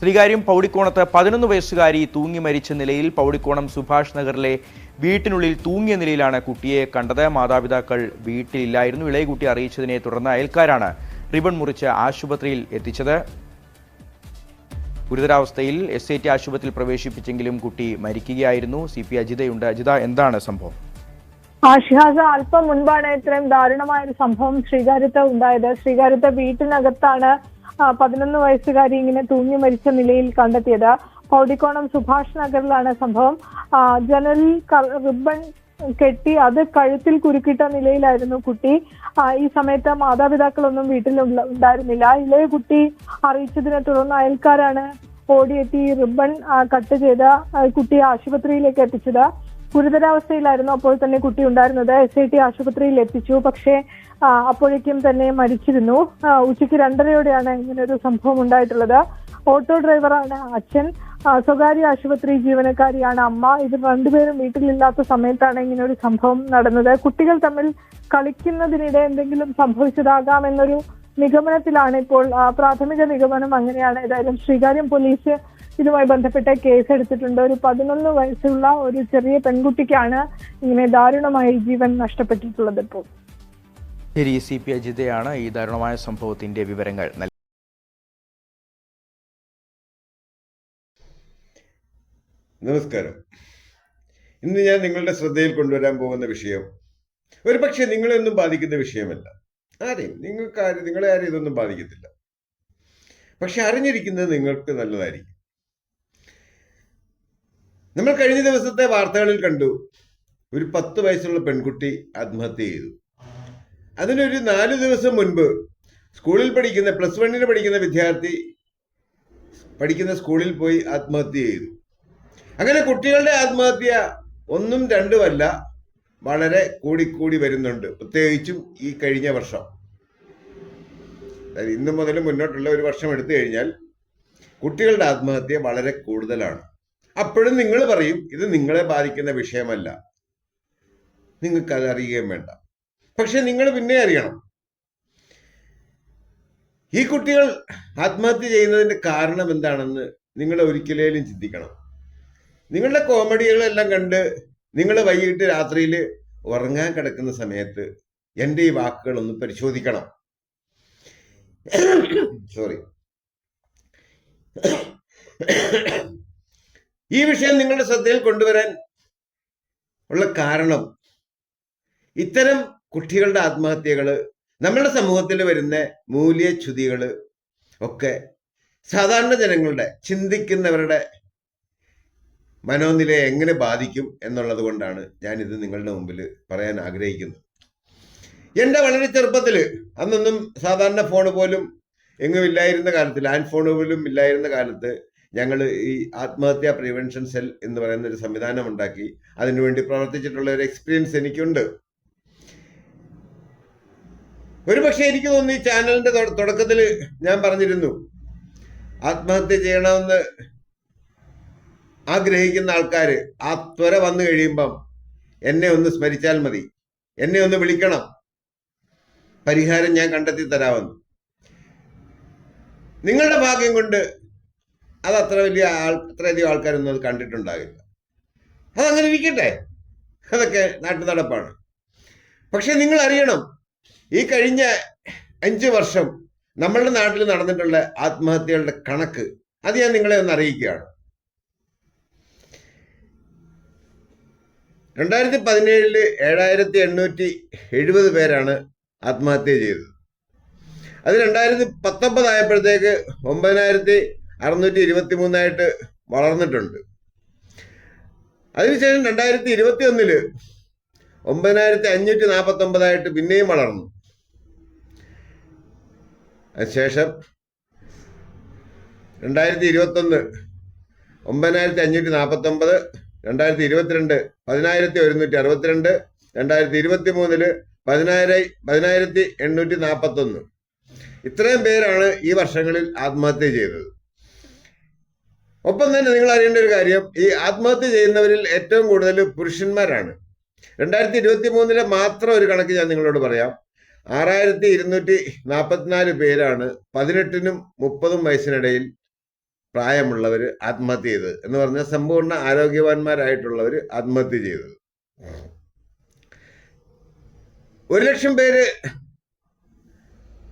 ശ്രീകാര്യം പൗടിക്കോണത്ത് പതിനൊന്ന് വയസ്സുകാരി തൂങ്ങി മരിച്ച നിലയിൽ പൗടിക്കോണം സുഭാഷ് നഗറിലെ വീട്ടിനുള്ളിൽ തൂങ്ങിയ നിലയിലാണ് കുട്ടിയെ കണ്ടത്. മാതാപിതാക്കൾ വീട്ടിലില്ലായിരുന്നു. ഇളയ കുട്ടി അറിയിച്ചതിനെ തുടർന്ന് അയൽക്കാരാണ് റിബൺ മുറിച്ച് ആശുപത്രിയിൽ എത്തിച്ചത്. ഗുരുതരാവസ്ഥയിൽ എസ് ഐ ടി ആശുപത്രിയിൽ പ്രവേശിപ്പിച്ചെങ്കിലും കുട്ടി മരിക്കുകയായിരുന്നു. സി പി അജിതയുണ്ട്. അജിത എന്താണ് സംഭവം? ആഷിഹാസ അല്പം മുൻപാണ് ഇത്രയും ദാരുണമായ ഒരു സംഭവം ശ്രീകാര്യത്ത് ഉണ്ടായത്. ശ്രീകാര്യത്തെ വീട്ടിനകത്താണ് പതിനൊന്ന് വയസ്സുകാരി ഇങ്ങനെ തൂങ്ങി മരിച്ച നിലയിൽ കണ്ടെത്തിയത്. പൗടിക്കോണം സുഭാഷ് നഗറിലാണ് സംഭവം. ജനലിൽ റിബൺ കെട്ടി അത് കഴുത്തിൽ കുരുക്കിട്ട നിലയിലായിരുന്നു കുട്ടി. ഈ സമയത്ത് മാതാപിതാക്കളൊന്നും വീട്ടിൽ ഉണ്ടായിരുന്നില്ല. ഇളയ കുട്ടി അറിയിച്ചതിനെ തുടർന്ന് അയൽക്കാരാണ് ഓടിയെത്തി റിബൺ കട്ട് ചെയ്ത കുട്ടിയെ ആശുപത്രിയിലേക്ക് എത്തിച്ചത്. ഗുരുതരാവസ്ഥയിലായിരുന്നു അപ്പോൾ തന്നെ കുട്ടി ഉണ്ടായിരുന്നത്. എസ് ഐ ടി ആശുപത്രിയിൽ എത്തിച്ചു. പക്ഷേ അപ്പോഴേക്കും തന്നെ മരിച്ചിരുന്നു. ഉച്ചയ്ക്ക് രണ്ടരയോടെയാണ് ഇങ്ങനെ ഒരു സംഭവം ഉണ്ടായിട്ടുള്ളത്. ഓട്ടോ ഡ്രൈവറാണ് അച്ഛൻ. സ്വകാര്യ ആശുപത്രി ജീവനക്കാരിയാണ് അമ്മ. ഇത് രണ്ടുപേരും വീട്ടിലില്ലാത്ത സമയത്താണ് ഇങ്ങനെ ഒരു സംഭവം നടന്നത്. കുട്ടികൾ തമ്മിൽ കളിക്കുന്നതിനിടെ എന്തെങ്കിലും സംഭവിച്ചതാകാം എന്നൊരു നിഗമനത്തിലാണ് ഇപ്പോൾ പ്രാഥമിക നിഗമനം അങ്ങനെയാണ്. ഏതായാലും ശ്രീകാര്യം പോലീസ് ഇതുമായി ബന്ധപ്പെട്ട കേസ് എടുത്തിട്ടുണ്ട്. ഒരു പതിനൊന്ന് വയസ്സുള്ള ഒരു ചെറിയ പെൺകുട്ടിക്കാണ് ഇങ്ങനെ ദാരുണമായി ജീവൻ നഷ്ടപ്പെട്ടിട്ടുള്ളത് ഇപ്പോൾ. ശരി സി പി അജിതയാണ് ഈ ദാരുണമായ സംഭവത്തിന്റെ വിവരങ്ങൾ നമസ്കാരം. ഇന്ന് ഞാൻ നിങ്ങളുടെ ശ്രദ്ധയിൽ കൊണ്ടുവരാൻ പോകുന്ന വിഷയം ഒരു പക്ഷേ നിങ്ങളെയൊന്നും ബാധിക്കുന്ന വിഷയമല്ല. ആരെയും നിങ്ങൾക്ക് ആരും നിങ്ങളെ ആരും ഇതൊന്നും ബാധിക്കത്തില്ല. പക്ഷെ അറിഞ്ഞിരിക്കുന്നത് നിങ്ങൾക്ക് നല്ലതായിരിക്കും. നമ്മൾ കഴിഞ്ഞ ദിവസത്തെ വാർത്തകളിൽ കണ്ടു. ഒരു പത്ത് വയസ്സുള്ള പെൺകുട്ടി ആത്മഹത്യ ചെയ്തു. അതിനൊരു നാല് ദിവസം മുൻപ് സ്കൂളിൽ പഠിക്കുന്ന പ്ലസ് വണ്ണിന് പഠിക്കുന്ന വിദ്യാർത്ഥി പഠിക്കുന്ന സ്കൂളിൽ പോയി ആത്മഹത്യ ചെയ്തു. അങ്ങനെ കുട്ടികളുടെ ആത്മഹത്യ ഒന്നും രണ്ടുമല്ല വളരെ കൂടിക്കൂടി വരുന്നുണ്ട്. പ്രത്യേകിച്ചും ഈ കഴിഞ്ഞ വർഷം. അതായത് ഇന്ന് മുതൽ മുന്നോട്ടുള്ള ഒരു വർഷം എടുത്തു കഴിഞ്ഞാൽ കുട്ടികളുടെ ആത്മഹത്യ വളരെ കൂടുതലാണ്. അപ്പോഴും നിങ്ങൾ പറയും ഇത് നിങ്ങളെ ബാധിക്കുന്ന വിഷയമല്ല. നിങ്ങൾക്ക് അത് അറിയുകയും വേണ്ട. പക്ഷെ നിങ്ങൾ പിന്നെ അറിയണം. ഈ കുട്ടികൾ ആത്മഹത്യ ചെയ്യുന്നതിന്റെ കാരണം എന്താണെന്ന് നിങ്ങൾ ഒരിക്കലേലും ചിന്തിക്കണം. നിങ്ങളുടെ കോമഡികളെല്ലാം കണ്ട് നിങ്ങൾ വൈകിട്ട് രാത്രിയിൽ ഉറങ്ങാൻ കിടക്കുന്ന സമയത്ത് എന്റെ ഈ വാക്കുകൾ ഒന്ന് പരിശോധിക്കണം. സോറി ഈ വിഷയം നിങ്ങളുടെ ശ്രദ്ധയിൽ കൊണ്ടുവരാൻ ഉള്ള കാരണം ഇത്തരം കുട്ടികളുടെ ആത്മഹത്യകൾ നമ്മുടെ സമൂഹത്തിൽ വരുന്ന മൂല്യച്യുതികൾ ഒക്കെ സാധാരണ ജനങ്ങളുടെ ചിന്തിക്കുന്നവരുടെ മനോനിലയെ എങ്ങനെ ബാധിക്കും എന്നുള്ളത് കൊണ്ടാണ് ഞാനിത് നിങ്ങളുടെ മുമ്പിൽ പറയാൻ ആഗ്രഹിക്കുന്നത്. എന്റെ വളരെ ചെറുപ്പത്തിൽ അന്നൊന്നും സാധാരണ ഫോൺ പോലും എങ്ങും ഇല്ലായിരുന്ന കാലത്ത് ലാൻഡ് ഫോൺ പോലും ഇല്ലായിരുന്ന കാലത്ത് ഞങ്ങൾ ഈ ആത്മഹത്യാ പ്രിവെൻഷൻ സെൽ എന്ന് പറയുന്ന ഒരു സംവിധാനം ഉണ്ടാക്കി അതിനുവേണ്ടി പ്രവർത്തിച്ചിട്ടുള്ള ഒരു എക്സ്പീരിയൻസ് എനിക്കുണ്ട്. ഒരു പക്ഷേ എനിക്ക് തോന്നുന്നു ഈ ചാനലിന്റെ തുടക്കത്തിൽ ഞാൻ പറഞ്ഞിരുന്നു ആത്മഹത്യ ചെയ്യണമെന്ന് ആഗ്രഹിക്കുന്ന ആൾക്കാർ ആ ത്വര വന്നു കഴിയുമ്പം എന്നെ ഒന്ന് സ്മരിച്ചാൽ മതി എന്നെ ഒന്ന് വിളിക്കണം. പരിഹാരം ഞാൻ കണ്ടെത്തി തരാമെന്ന് നിങ്ങളുടെ ഭാഗ്യം കൊണ്ട് അത് അത്ര വലിയ ആൾ അത്രയധികം ആൾക്കാരൊന്നും അത് കണ്ടിട്ടുണ്ടാകില്ല അതങ്ങനെ ഇരിക്കട്ടെ. അതൊക്കെ നാട്ടു നടപ്പാണ്. പക്ഷെ നിങ്ങൾ അറിയണം ഈ കഴിഞ്ഞ അഞ്ച് വർഷം നമ്മളുടെ നാട്ടിൽ നടന്നിട്ടുള്ള ആത്മഹത്യകളുടെ കണക്ക് അത് ഞാൻ നിങ്ങളെ ഒന്ന് അറിയിക്കുകയാണ്. രണ്ടായിരത്തി പതിനേഴിൽ ഏഴായിരത്തി എണ്ണൂറ്റി എഴുപത് പേരാണ് ആത്മഹത്യ ചെയ്തത്. അത് രണ്ടായിരത്തി പത്തൊമ്പതായപ്പോഴത്തേക്ക് ഒമ്പതിനായിരത്തി അറുന്നൂറ്റി ഇരുപത്തി മൂന്നായിട്ട് വളർന്നിട്ടുണ്ട്. അതിനുശേഷം രണ്ടായിരത്തി ഇരുപത്തി ഒന്നിൽ ഒമ്പതിനായിരത്തി അഞ്ഞൂറ്റി നാൽപ്പത്തി ഒമ്പതായിട്ട് പിന്നെയും വളർന്നു. അതിനുശേഷം രണ്ടായിരത്തി ഇരുപത്തൊന്ന് ഒമ്പതിനായിരത്തി അഞ്ഞൂറ്റി നാൽപ്പത്തി ഒമ്പത് രണ്ടായിരത്തി ഇരുപത്തിരണ്ട് പതിനായിരത്തി ഒരുന്നൂറ്റി അറുപത്തിരണ്ട് രണ്ടായിരത്തി ഇരുപത്തി മൂന്നിൽ പതിനായിര പതിനായിരത്തി എണ്ണൂറ്റി നാൽപ്പത്തൊന്ന് ഇത്രയും പേരാണ് ഈ വർഷങ്ങളിൽ ആത്മഹത്യ ചെയ്തത്. ഒപ്പം തന്നെ നിങ്ങൾ അറിയേണ്ട ഒരു കാര്യം ഈ ആത്മഹത്യ ചെയ്യുന്നവരിൽ ഏറ്റവും കൂടുതൽ പുരുഷന്മാരാണ്. രണ്ടായിരത്തി ഇരുപത്തി മൂന്നിലെ മാത്രം ഒരു കണക്ക് ഞാൻ നിങ്ങളോട് പറയാം. ആറായിരത്തി ഇരുന്നൂറ്റി നാൽപ്പത്തിനാല് പേരാണ് പതിനെട്ടിനും മുപ്പതും വയസ്സിനിടയിൽ പ്രായമുള്ളവർ ആത്മഹത്യ ചെയ്തത് എന്ന് പറഞ്ഞാൽ സമ്പൂർണ ആരോഗ്യവാന്മാരായിട്ടുള്ളവർ ആത്മഹത്യ ചെയ്തത്. ഒരു ലക്ഷം പേര്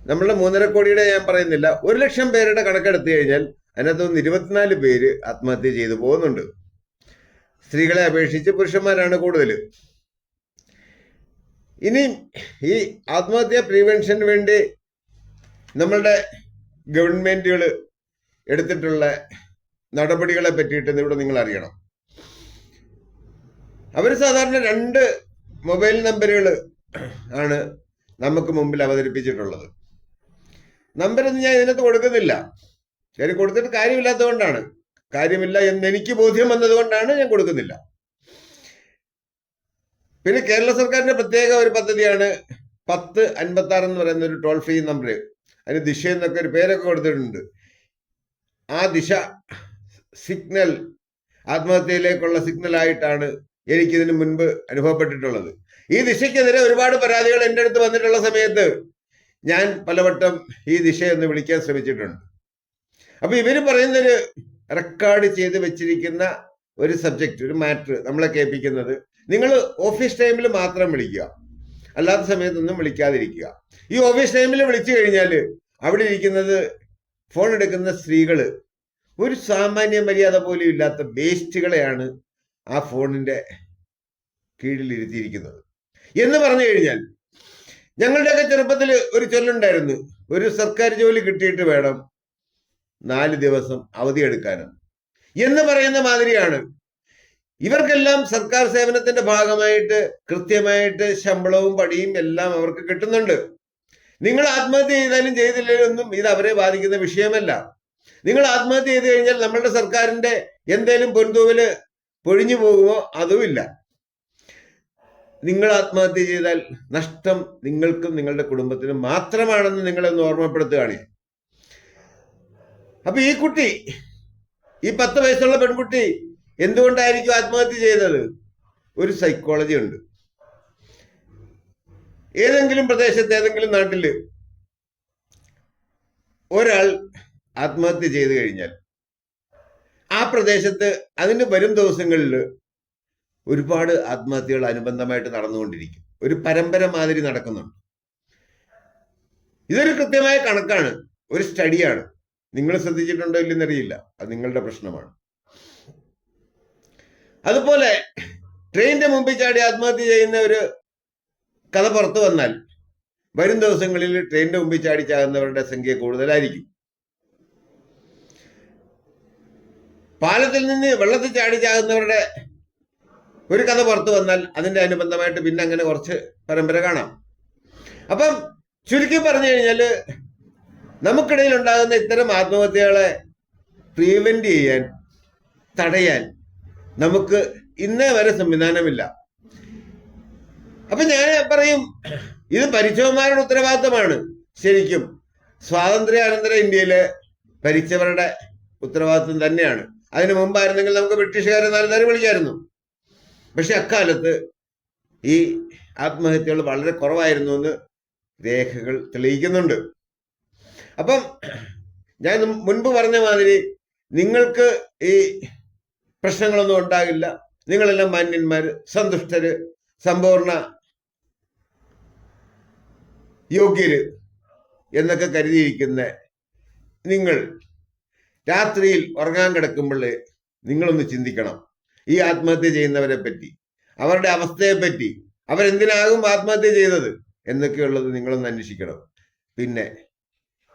നമ്മളുടെ മൂന്നര കോടിയുടെ ഞാൻ പറയുന്നില്ല ഒരു ലക്ഷം പേരുടെ കണക്കെടുത്തു കഴിഞ്ഞാൽ അതിനകത്ത് നിന്ന് ഇരുപത്തിനാല് പേര് ആത്മഹത്യ ചെയ്തു പോകുന്നുണ്ട്. സ്ത്രീകളെ അപേക്ഷിച്ച് പുരുഷന്മാരാണ് കൂടുതൽ ഇനി ഈ ആത്മഹത്യ പ്രിവെൻഷന് വേണ്ടി നമ്മളുടെ ഗവൺമെന്റുകൾ എടുത്തിട്ടുള്ള നടപടികളെ പറ്റിയിട്ട് ഇവിടെ നിങ്ങൾ അറിയണം അവർ സാധാരണ രണ്ട് മൊബൈൽ നമ്പറുകൾ ആണ് നമുക്ക് മുമ്പിൽ അവതരിപ്പിച്ചിട്ടുള്ളത്. നമ്പരൊന്നും ഞാൻ ഇതിനകത്ത് കൊടുക്കുന്നില്ല. കാര്യം കൊടുത്തിട്ട് കാര്യമില്ലാത്തതുകൊണ്ടാണ്. കാര്യമില്ല എന്ന് എനിക്ക് ബോധ്യം വന്നതുകൊണ്ടാണ് ഞാൻ കൊടുക്കുന്നില്ല. പിന്നെ കേരള സർക്കാരിന്റെ പ്രത്യേക ഒരു പദ്ധതിയാണ് പത്ത് അൻപത്തി ആറ് എന്ന് പറയുന്ന ഒരു ടോൾ ഫ്രീ നമ്പർ അതിന് ദിശ എന്നൊക്കെ ഒരു പേരൊക്കെ കൊടുത്തിട്ടുണ്ട്. ആ ദിശ സിഗ്നൽ ആത്മഹത്യയിലേക്കുള്ള സിഗ്നൽ സിഗ്നലായിട്ടാണ് എനിക്കിതിന് മുൻപ് അനുഭവപ്പെട്ടിട്ടുള്ളത്. ഈ ദിശയ്ക്കെതിരെ ഒരുപാട് പരാതികൾ എന്റെ അടുത്ത് വന്നിട്ടുള്ള സമയത്ത് ഞാൻ പലവട്ടം ഈ ദിശ എന്ന് വിളിക്കാൻ ശ്രമിച്ചിട്ടുണ്ട്. അപ്പൊ ഇവർ പറയുന്നൊരു റെക്കോർഡ് ചെയ്ത് വെച്ചിരിക്കുന്ന ഒരു സബ്ജക്റ്റ് ഒരു മാറ്റർ നമ്മളെ കേൾപ്പിക്കുന്നത് നിങ്ങൾ ഓഫീസ് ടൈമിൽ മാത്രം വിളിക്കുക. അല്ലാത്ത സമയത്തൊന്നും വിളിക്കാതിരിക്കുക. ഈ ഓഫീസ് ടൈമിൽ വിളിച്ചു കഴിഞ്ഞാൽ അവിടെ ഇരിക്കുന്നത് ഫോൺ എടുക്കുന്ന സ്ത്രീകൾ ഒരു സാമാന്യ മര്യാദ പോലും ഇല്ലാത്ത വേസ്റ്റുകളെയാണ് ആ ഫോണിന്റെ കീഴിൽ ഇരുത്തിയിരിക്കുന്നത്. എന്ന് പറഞ്ഞു കഴിഞ്ഞാൽ ഞങ്ങളുടെയൊക്കെ ചെറുപ്പത്തിൽ ഒരു ചൊല്ലുണ്ടായിരുന്നു. ഒരു സർക്കാർ ജോലി കിട്ടിയിട്ട് വേണം നാല് ദിവസം അവധിയെടുക്കാനും എന്ന് പറയുന്ന മാതിരിയാണ്. ഇവർക്കെല്ലാം സർക്കാർ സേവനത്തിന്റെ ഭാഗമായിട്ട് കൃത്യമായിട്ട് ശമ്പളവും പടിയും എല്ലാം അവർക്ക് കിട്ടുന്നുണ്ട്. നിങ്ങൾ ആത്മഹത്യ ചെയ്താലും ചെയ്തില്ലെങ്കിലും ഇത് അവരെ ബാധിക്കുന്ന വിഷയമല്ല. നിങ്ങൾ ആത്മഹത്യ ചെയ്ത് കഴിഞ്ഞാൽ നമ്മളുടെ സർക്കാരിന്റെ എന്തേലും പൊൻതൂവൽ പൊഴിഞ്ഞു പോകുമോ? അതുമില്ല നിങ്ങൾ ആത്മഹത്യ ചെയ്താൽ നഷ്ടം നിങ്ങൾക്കും നിങ്ങളുടെ കുടുംബത്തിനും മാത്രമാണെന്ന് നിങ്ങളൊന്ന് ഓർമ്മപ്പെടുത്തുകയാണ് ഞാൻ. അപ്പൊ ഈ കുട്ടി ഈ പത്ത് വയസ്സുള്ള പെൺകുട്ടി എന്തുകൊണ്ടായിരിക്കും ആത്മഹത്യ ചെയ്തത്? ഒരു സൈക്കോളജി ഉണ്ട്. ഏതെങ്കിലും പ്രദേശത്ത് ഏതെങ്കിലും നാട്ടിൽ ഒരാൾ ആത്മഹത്യ ചെയ്തു കഴിഞ്ഞാൽ ആ പ്രദേശത്ത് അതിന് വരും ദിവസങ്ങളിൽ ഒരുപാട് ആത്മഹത്യകൾ അനുബന്ധമായിട്ട് നടന്നുകൊണ്ടിരിക്കും. ഒരു പരമ്പര മാതിരി നടക്കുന്നുണ്ട്. ഇതൊരു കൃത്യമായ കണക്കാണ്. ഒരു സ്റ്റഡിയാണ് നിങ്ങൾ ശ്രദ്ധിച്ചിട്ടുണ്ടോ ഇല്ലെന്നറിയില്ല അത് നിങ്ങളുടെ പ്രശ്നമാണ്. അതുപോലെ ട്രെയിനിന്റെ മുമ്പിൽ ചാടി ആത്മഹത്യ ചെയ്യുന്ന ഒരു കഥ പുറത്തു വന്നാൽ വരും ദിവസങ്ങളിൽ ട്രെയിനിന്റെ മുമ്പിൽ ചാടി ചാകുന്നവരുടെ സംഖ്യ കൂടുതലായിരിക്കും. പാലത്തിൽ നിന്ന് വെള്ളത്തിൽ ചാടി ചാകുന്നവരുടെ ഒരു കഥ പുറത്തു വന്നാൽ അതിന്റെ അനുബന്ധമായിട്ട് പിന്നെ അങ്ങനെ കുറച്ച് പരമ്പര കാണാം. അപ്പം ചുരുക്കി പറഞ്ഞു കഴിഞ്ഞാൽ നമുക്കിടയിൽ ഉണ്ടാകുന്ന ഇത്തരം ആത്മഹത്യകളെ പ്രീവെന്റ് ചെയ്യാൻ തടയാൻ നമുക്ക് ഇന്നേ വരെ സംവിധാനമില്ല. അപ്പൊ ഞാൻ പറയും ഇത് ഭരിച്ചവന്മാരുടെ ഉത്തരവാദിത്തമാണ്. ശരിക്കും സ്വാതന്ത്ര്യാനന്തര ഇന്ത്യയിലെ ഭരിച്ചവരുടെ ഉത്തരവാദിത്വം തന്നെയാണ്. അതിനു മുമ്പായിരുന്നെങ്കിൽ നമുക്ക് ബ്രിട്ടീഷുകാരെ നാല് നേരം വിളിക്കായിരുന്നു. പക്ഷെ അക്കാലത്ത് ഈ ആത്മഹത്യകൾ വളരെ കുറവായിരുന്നു എന്ന് രേഖകൾ തെളിയിക്കുന്നുണ്ട്. അപ്പം ഞാൻ മുൻപ് പറഞ്ഞ മാതിരി നിങ്ങൾക്ക് ഈ പ്രശ്നങ്ങളൊന്നും ഉണ്ടാകില്ല. നിങ്ങളെല്ലാം മാന്യന്മാർ സന്തുഷ്ടര് സമ്പൂർണ യോഗ്യര് എന്നൊക്കെ കരുതിയിരിക്കുന്ന നിങ്ങൾ രാത്രിയിൽ ഉറങ്ങാൻ കിടക്കുമ്പോൾ നിങ്ങളൊന്ന് ചിന്തിക്കണം. ഈ ആത്മഹത്യ ചെയ്യുന്നവരെ പറ്റി അവരുടെ അവസ്ഥയെ പറ്റി അവരെന്തിനാകും ആത്മഹത്യ ചെയ്തത് എന്നൊക്കെയുള്ളത് നിങ്ങളൊന്ന് അന്വേഷിക്കണം. പിന്നെ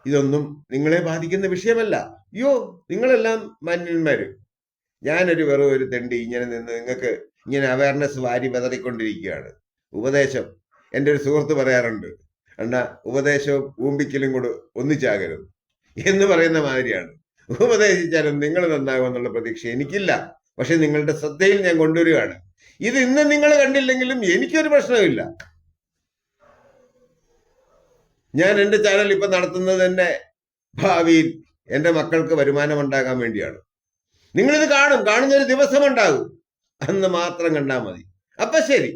ഇതൊന്നും നിങ്ങളെ ബാധിക്കുന്ന വിഷയമല്ല. അയ്യോ നിങ്ങളെല്ലാം മാന്യന്മാര് ഞാനൊരു വെറും ഒരു തെണ്ടി ഇങ്ങനെ നിന്ന് നിങ്ങൾക്ക് ഇങ്ങനെ അവയർനെസ് വാരി വിതറിക്കൊണ്ടിരിക്കുകയാണ്. ഉപദേശം. എന്റെ ഒരു സുഹൃത്ത് പറയാറുണ്ട് അണ്ണ ഉപദേശവും ഊമ്പിക്കലും കൂടെ ഒന്നിച്ചാകരുത് എന്ന് പറയുന്ന മാതിരിയാണ്. ഉപദേശിച്ചാലും നിങ്ങൾ നന്നാകുമെന്നുള്ള പ്രതീക്ഷ എനിക്കില്ല. പക്ഷെ നിങ്ങളുടെ ശ്രദ്ധയിൽ ഞാൻ കൊണ്ടുവരികയാണ്. ഇത് ഇന്ന് നിങ്ങൾ കണ്ടില്ലെങ്കിലും എനിക്കൊരു പ്രശ്നമില്ല ഞാൻ എന്റെ ചാനൽ ഇപ്പം നടത്തുന്നത് തന്നെ ഭാവിയിൽ എന്റെ മക്കൾക്ക് വരുമാനം ഉണ്ടാകാൻ വേണ്ടിയാണ്. നിങ്ങളിത് കാണും കാണുന്നൊരു ദിവസം ഉണ്ടാകും അന്ന് മാത്രം കണ്ടാൽ മതി. അപ്പൊ ശരി.